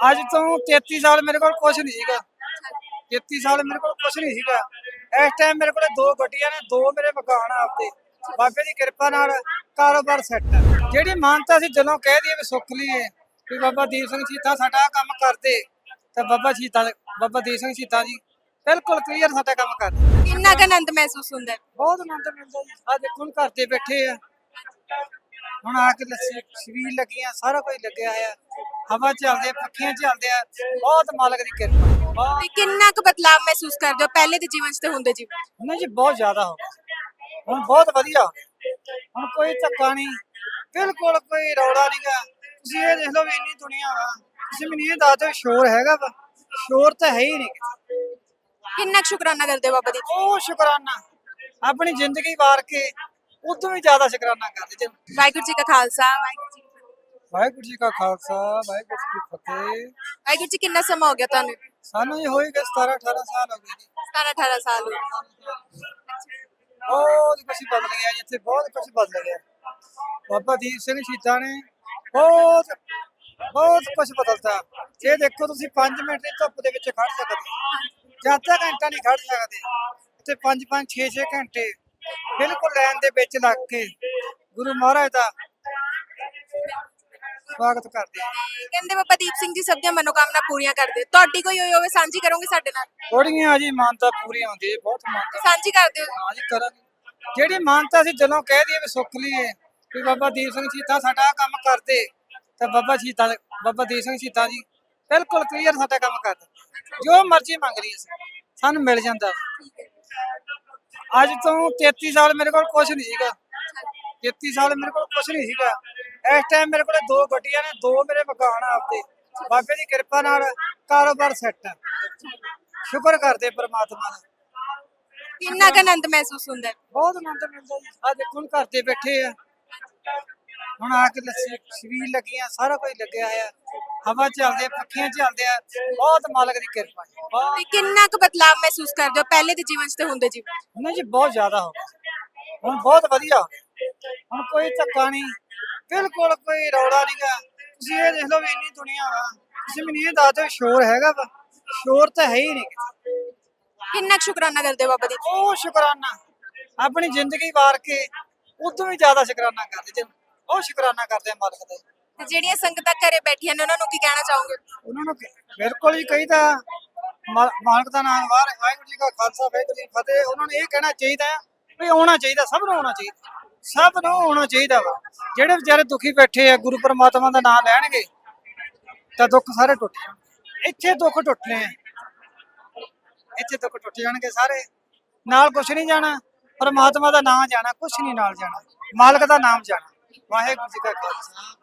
ਅੱਜ ਤੋਂ 33 ਸਾਲ ਮੇਰੇ ਕੋਲ ਕੁਝ ਨਹੀਂ ਸੀਗਾ। 33 ਸਾਲ ਮੇਰੇ ਕੋਲ ਕੁਝ ਨਹੀਂ ਸੀਗਾ। ਇਸ ਟਾਈਮ ਮੇਰੇ ਕੋਲ ਦੋ ਗੱਡੀਆਂ ਨੇ ਦੋ ਮੇਰੇ ਮਕਾਨ ਆ ਆਪਦੇ। ਬਾਬੇ ਦੀ ਕਿਰਪਾ ਨਾਲ ਕਾਰੋਬਾਰ ਸੈੱਟ ਹੈ। ਜਿਹੜੀ ਮਾਨਤਾ ਸੀ ਜਦੋਂ ਕਹਿ ਦਈਏ ਵੀ ਸੁੱਖ ਲਈਏ ਵੀ ਬਾਬਾ ਦੀਪ ਸਿੰਘ ਸੀਤਾ ਸਾਡਾ ਕੰਮ ਕਰਦੇ ਤਾਂ ਬਾਬਾ ਸੀਤਾ ਬਾਬਾ ਦੀਪ ਸਿੰਘ ਸੀਤਾ ਜੀ ਬਿਲਕੁਲ ਕਲੀਅਰ ਸਾਡਾ ਕੰਮ ਕਰਦੇ। ਕਿੰਨਾ ਕੁ ਆਨੰਦ ਮਹਿਸੂਸ ਹੁੰਦਾ? ਬਹੁਤ ਆਨੰਦ ਮਿਲਦਾ ਜੀ। ਆ ਦੇਖੋ ਹੁਣ ਘਰ ਤੇ ਬੈਠੇ ਆ। ਹੁਣ ਆ ਕੇ ਲੱਸੀ ਲੱਗੀਆਂ ਸਾਰਾ ਕੁਝ ਲੱਗਿਆ ਆ ਹਵਾ ਚੱਲਦੀ ਆ ਪੱਖੀਆਂ ਚੱਲਦੇ ਆ। ਬਹੁਤ ਮਾਲਕ ਦੀ ਕਿਰਪਾ। ਬਹੁਤ ਤੇ ਕਿੰਨਾ ਕੁ ਬਦਲਾਅ ਮਹਿਸੂਸ ਕਰਦੇ ਹੋ ਪਹਿਲੇ ਦੇ ਜੀਵਨ 'ਚ ਤੇ ਹੁਣ ਦੇ ਜੀਵਨ 'ਚ? ਨਹੀਂ ਜੀ ਬਹੁਤ ਜ਼ਿਆਦਾ ਹੋ ਗਿਆ। ਹੁਣ ਬਹੁਤ ਵਧੀਆ ਹੋ ਗਿਆ। ਹੁਣ ਕੋਈ ਧੱਕਾ ਨਹੀਂ। ਬਿਲਕੁਲ ਕੋਈ ਰੌਲਾ ਨਹੀਂਗਾ ਤੁਸੀਂ ਇਹ ਦੇਖ ਲਓ ਵੀ ਇੰਨੀ ਦੁਨੀਆ ਵਾ। ਤੁਸੀਂ ਮੈਨੂੰ ਇਹ ਦੱਸ ਦਿਓ ਸ਼ੋਰ ਹੈਗਾ ਵਾ? ਸ਼ੋਰ ਤਾਂ ਹੈ ਹੀ ਨਹੀਂ। ਕਿੰਨਾ ਕੁ ਸ਼ੁਕਰਾਨਾ ਕਰਦੇ ਹੋ ਬਾਬਾ ਜੀ? ਉਹ ਸ਼ੁਕਰਾਨਾ। ਆਪਣੀ ਜ਼ਿੰਦਗੀ ਵਾਰ ਕੇ ਉਦੋਂ ਵੀ ਜ਼ਿਆਦਾ ਸ਼ੁਕਰਾਨਾ ਕਰਦੇ। ਜੀ ਵਾਹਿਗੁਰੂ ਜੀ ਕਾ ਖਾਲਸਾ ਵਾਹਿਗੁਰੂ ਜੀ ਕੀ ਫਤਿਹ। ਵਾਹਿਗੁਰੂ ਜੀ ਕਾ ਖਾਲਸਾ ਵਾਹਿਗੁਰੂ ਜੀ ਕੀ ਫਤਿਹ। ਵਾਹਿਗੁਰੂ ਜੀ ਕਿੰਨਾ ਸਮਾਂ ਹੋ ਗਿਆ ਤੁਹਾਨੂੰ? ਸਾਨੂੰ ਇਹ ਹੋਈ ਗਏ 17 18 ਸਾਲ ਹੋ ਗਏ ਜੀ। 17 18 ਸਾਲ ਹੋ ਗਏ। ਬਹੁਤ ਕੁਝ ਬਦਲ ਗਿਆ ਜੀ ਇੱਥੇ ਬਹੁਤ ਕੁਝ ਬਦਲ ਗਿਆ। ਬਾਬਾ ਦੀਪ ਸਿੰਘ ਸ਼ਹੀਦਾਂ ਨੇ ਬਹੁਤ ਬਹੁਤ ਕੁਝ ਬਦਲਤਾ। ਇਹ ਦੇਖੋ ਤੁਸੀਂ 5 ਮਿੰਟ ਦੀ ਧੁੱਪ ਦੇ ਵਿੱਚ ਖੜ ਸਕਦੇ ਜ਼ਿਆਦਾ ਘੰਟਾ ਨਹੀਂ ਖੜ ਸਕਦੇ। ਤੇ 5 5 6 6 ਘੰਟੇ ਬਿਲਕੁਲ ਲਾਈਨ ਦੇ ਵਿੱਚ ਲੱਗ ਕੇ ਗੁਰੂ ਮਹਾਰਾਜ ਦਾ ਸਵਾਗਤ ਕਰਦੇ ਆ ਕਹਿੰਦੇ ਬਾਬਾ ਦੀਪ ਸਿੰਘ ਜੀ ਸਭ ਦੀਆਂ ਮਨੋਕਾਮਨਾ ਪੂਰੀਆਂ ਕਰਦੇ। ਤੁਹਾਡੀ ਕੋਈ ਹੋਈ ਹੋਵੇ ਸਾਂਝੀ ਕਰੋਗੇ ਸਾਡੇ ਨਾਲ? ਥੋੜੀਆਂ ਜੀ ਮਾਨਤਾ ਪੂਰੀ ਹੁੰਦੀ ਹੈ ਬਹੁਤ ਮਾਨਤਾ। ਸਾਂਝੀ ਕਰਦੇ ਹੋ ਹਾਂ ਜੀ ਕਰਾਂਗੇ ਜਿਹੜੀ ਮਾਨਤਾ ਸੀ ਜਦੋਂ ਕਹਿ ਦਈਏ ਵੀ ਸੁੱਖ ਲਈਏ ਵੀ ਬਾਬਾ ਦੀਪ ਸਿੰਘ ਸੀਤਾ ਸਾਡਾ ਆਹ ਕੰਮ ਕਰਦੇ ਤਾਂ ਬਾਬਾ ਸੀਤਾ ਬਾਬਾ ਦੀਪ ਸਿੰਘ ਸੀਤਾ ਜੀ ਬਿਲਕੁਲ ਕਲੀਅਰ ਸਾਡਾ ਕੰਮ ਕਰਦੇ। ਜੋ ਮਰਜ਼ੀ ਮੰਗ ਲਈ ਅਸੀਂ ਸਾਨੂੰ ਮਿਲ ਜਾਂਦਾ ਅੱਜ ਤੋਂ 33 ਸਾਲ ਮੇਰੇ ਕੋਲ ਕੁਝ ਨਹੀਂ ਸੀਗਾ। 33 ਸਾਲ ਮੇਰੇ ਕੋਲ ਕੁਝ ਨਹੀਂ ਸੀਗਾ। ਇਸ ਟਾਈਮ ਮੇਰੇ ਕੋਲ ਦੋ ਗੱਡੀਆਂ ਨੇ ਦੋ ਮੇਰੇ ਮਕਾਨ ਆ ਆਪਦੇ। ਬਾਬੇ ਦੀ ਕਿਰਪਾ ਨਾਲ ਕਾਰੋਬਾਰ ਸੈੱਟ ਹੈ ਸ਼ੁਕਰ ਕਰਦੇ ਪ੍ਰਮਾਤਮਾ ਦਾ। ਕਿੰਨਾ ਕੁ ਆਨੰਦ ਮਹਿਸੂਸ ਹੁੰਦਾ? ਹੈ ਬਹੁਤ ਆਨੰਦ ਮਿਲਦਾ ਜੀ। ਆ ਦੇਖੋ ਹੁਣ ਘਰ ਤੇ ਬੈਠੇ ਆ। ਹੁਣ ਆ ਕੇ ਲੱਸੀ ਛਬੀਲ ਲੱਗੀਆਂ ਸਾਰਾ ਕੁਝ ਲੱਗਿਆ ਆ ਹਵਾ ਚੱਲਦੀ ਆ ਪੱਖੀਆਂ ਚੱਲਦੇ ਆ। ਬਹੁਤ ਮਾਲਕ ਦੀ ਕਿਰਪਾ ਜੀ। ਬਹੁਤ। ਤੇ ਕਿੰਨਾ ਕੁ ਬਦਲਾਅ ਮਹਿਸੂਸ ਕਰਦੇ ਹੋ? ਪਹਿਲੇ ਦੇ ਜੀਵਨ 'ਚ ਤੇ ਹੁਣ ਦੇ ਜੀਵਨ 'ਚ? ਨਹੀਂ ਜੀ ਬਹੁਤ ਜ਼ਿਆਦਾ ਹੋ ਗਿਆ। ਹੁਣ ਬਹੁਤ ਵਧੀਆ ਹੋ ਗਿਆ। ਹੁਣ ਕੋਈ ਧੱਕਾ ਨਹੀਂ। ਬਿਲਕੁਲ ਕੋਈ ਰੌਲਾ ਨਹੀਂਗਾ ਤੁਸੀਂ ਇਹ ਦੇਖ ਲਓ ਵੀ ਇੰਨੀ ਦੁਨੀਆ ਵਾ। ਤੁਸੀਂ ਮੈਨੂੰ ਇਹ ਦੱਸ ਦਿਓ ਸ਼ੋਰ ਹੈਗਾ ਵਾ? ਸ਼ੋਰ ਤਾਂ ਹੈ ਹੀ ਨਹੀਂ। ਕਿੰਨਾ ਕੁ ਸ਼ੁਕਰਾਨਾ ਕਰਦੇ ਹੋ ਬਾਬਾ ਜੀ? ਉਹ ਸ਼ੁਕਰਾਨਾ। ਆਪਣੀ ਜ਼ਿੰਦਗੀ ਵਾਰ ਕੇ ਉਦੋਂ ਵੀ ਜ਼ਿਆਦਾ ਸ਼ੁਕਰਾਨਾ ਕਰਦੇ ਜੀ। ਉਹ ਸ਼ੁਕਰਾਨਾ ਕਰਦੇ ਆ ਮਾਲਕ ਦਾ। ਤੇ ਜਿਹੜੀਆਂ ਸੰਗਤਾਂ ਘਰੇ ਬੈਠੀਆਂ ਨੇ ਉਹਨਾਂ ਨੂੰ ਕੀ ਕਹਿਣਾ ਚਾਹੋਗੇ? ਉਹਨਾਂ ਨੂੰ ਬਿਲਕੁਲ ਹੀ ਕਹੀਦਾ ਮਾਲਕ ਦਾ ਨਾਮ ਵਾਰ ਵਾਹਿਗੁਰੂ ਜੀ ਕਾ ਖਾਲਸਾ ਵਾਹਿਗੁਰੂ ਜੀ ਫਤਿਹ। ਉਹਨਾਂ ਨੂੰ ਇਹ ਕਹਿਣਾ ਚਾਹੀਦਾ ਵੀ ਆਉਣਾ ਚਾਹੀਦਾ ਸਭ ਨੂੰ ਆਉਣਾ ਚਾਹੀਦਾ। ਸਭ ਨੂੰ ਆਉਣਾ ਚਾਹੀਦਾ ਵਾ। ਜਿਹੜੇ ਵਿਚਾਰੇ ਦੁਖੀ ਬੈਠੇ ਆ, ਗੁਰੂ ਪਰਮਾਤਮਾ ਦਾ ਨਾਮ ਲੈਣਗੇ, ਤਾਂ ਦੁੱਖ ਸਾਰੇ ਟੁੱਟ ਜਾਣਗੇ। ਇੱਥੇ ਦੁੱਖ ਟੁੱਟਨੇ ਆ। ਇੱਥੇ ਦੁੱਖ ਟੁੱਟ ਜਾਣਗੇ ਸਾਰੇ। ਨਾਲ ਕੁਛ ਨਹੀਂ ਜਾਣਾ, ਪਰਮਾਤਮਾ ਦਾ ਨਾਮ ਜਾਣਾ, ਕੁਛ ਨਹੀਂ ਨਾਲ ਜਾਣਾ। ਮਾਲਕ ਦਾ ਨਾਮ ਜਾਣਾ। ਵਾਹਿਗੁਰੂ ਜੀ ਕਾ ਖਾਲਸਾ।